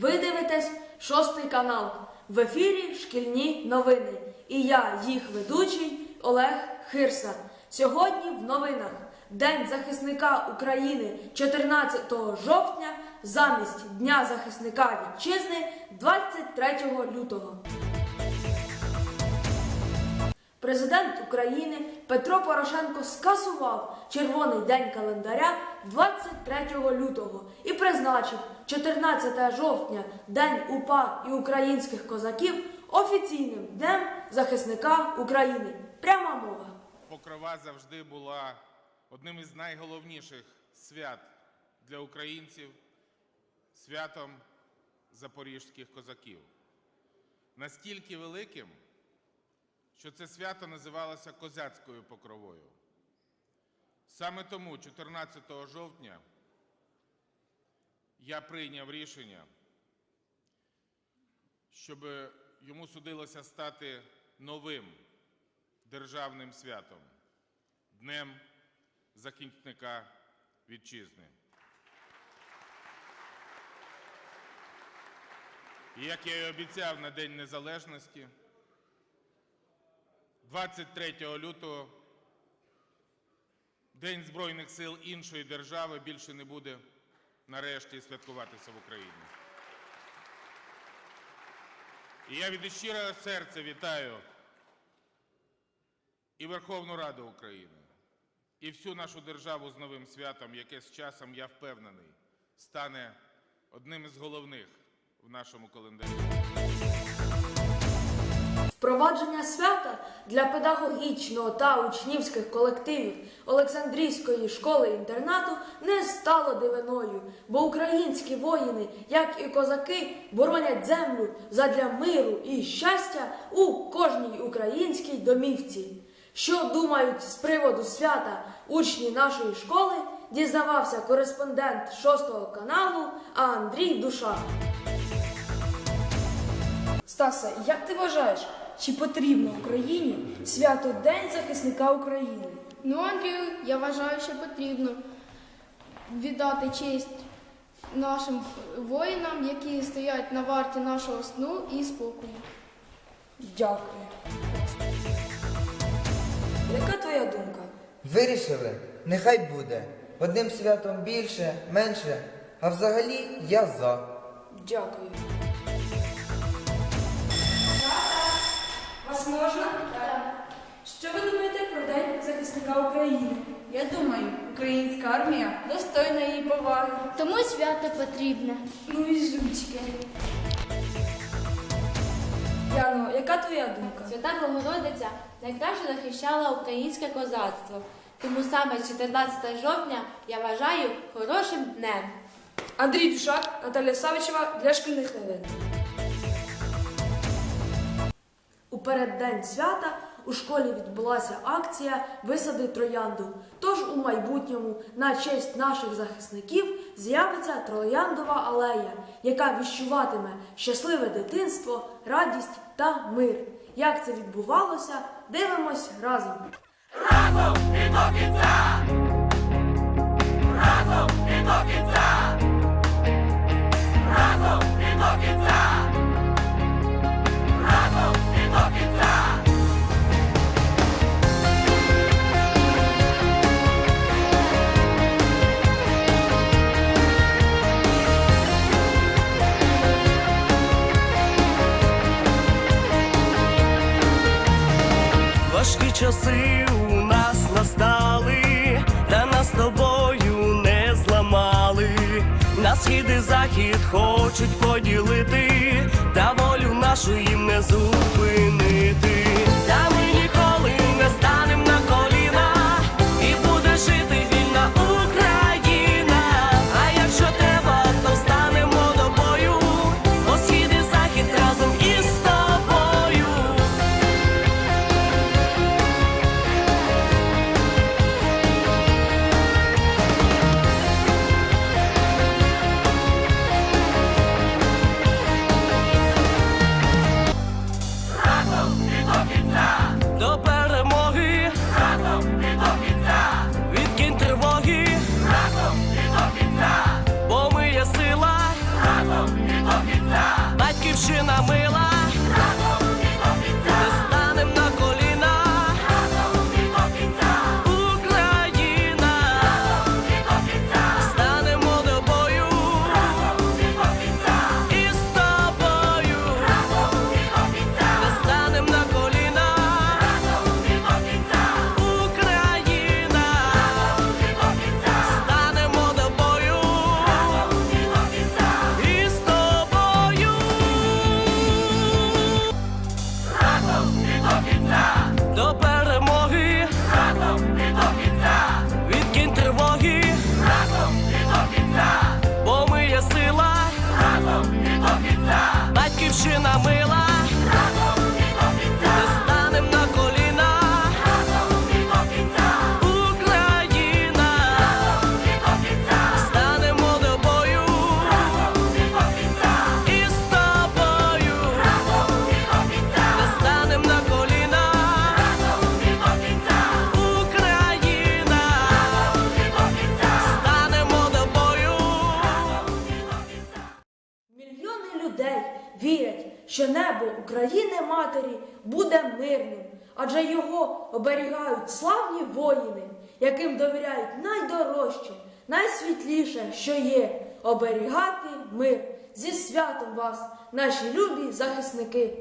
Ви дивитесь шостий канал. В ефірі шкільні новини. І я, їх ведучий Олег Хирса. Сьогодні в новинах День захисника України 14 жовтня замість Дня захисника вітчизни 23 лютого. Президент України Петро Порошенко скасував червоний день календаря 23 лютого і призначив 14 жовтня День УПА і українських козаків офіційним днем захисника України. Пряма мова. Покрова завжди була одним із найголовніших свят для українців, святом запорізьких козаків. Настільки великим, що це свято називалося козацькою покровою. Саме тому 14 жовтня я прийняв рішення, щоб йому судилося стати новим державним святом Днем захисника вітчизни. І як я і обіцяв на День Незалежності, 23 лютого День Збройних сил іншої держави більше не буде нарешті святкуватися в Україні. І я від щирого серця вітаю і Верховну Раду України, і всю нашу державу з новим святом, яке з часом, я впевнений, стане одним із головних в нашому календарі. Впровадження свята для педагогічного та учнівських колективів Олександрійської школи-інтернату не стало дивиною, бо українські воїни, як і козаки, боронять землю задля миру і щастя у кожній українській домівці. Що думають з приводу свята учні нашої школи, дізнавався кореспондент шостого каналу Андрій Душак. Стасе, як ти вважаєш, чи потрібно Україні свято День захисника України? Ну, Андрію, я вважаю, що потрібно віддати честь нашим воїнам, які стоять на варті нашого сну і спокою. Дякую. Яка твоя думка? Вирішили, нехай буде. Одним святом більше, менше, а взагалі я за. Дякую. Захисника України? Я думаю, українська армія достойна її поваги. Тому свято потрібне. Ну і жучки. Яно, яка твоя думка? Свята Богородиця найкраще захищала українське козацтво. Тому саме 14 жовтня я вважаю хорошим днем. Андрій Душак, Наталя Савичева для шкільних новин. У переддень свята у школі відбулася акція Висади троянду. Тож у майбутньому на честь наших захисників з'явиться трояндова алея, яка віщуватиме щасливе дитинство, радість та мир. Як це відбувалося, дивимось разом. Важкі часи у нас настали, та нас тобою не зламали. На схід і захід хочуть поділити, та волю нашу їм не зупинити. Та ми ніколи причинами. що небо України матері буде мирним, адже його оберігають славні воїни, яким довіряють найдорожче, найсвітліше, що є оберігати мир зі святом вас, наші любі захисники.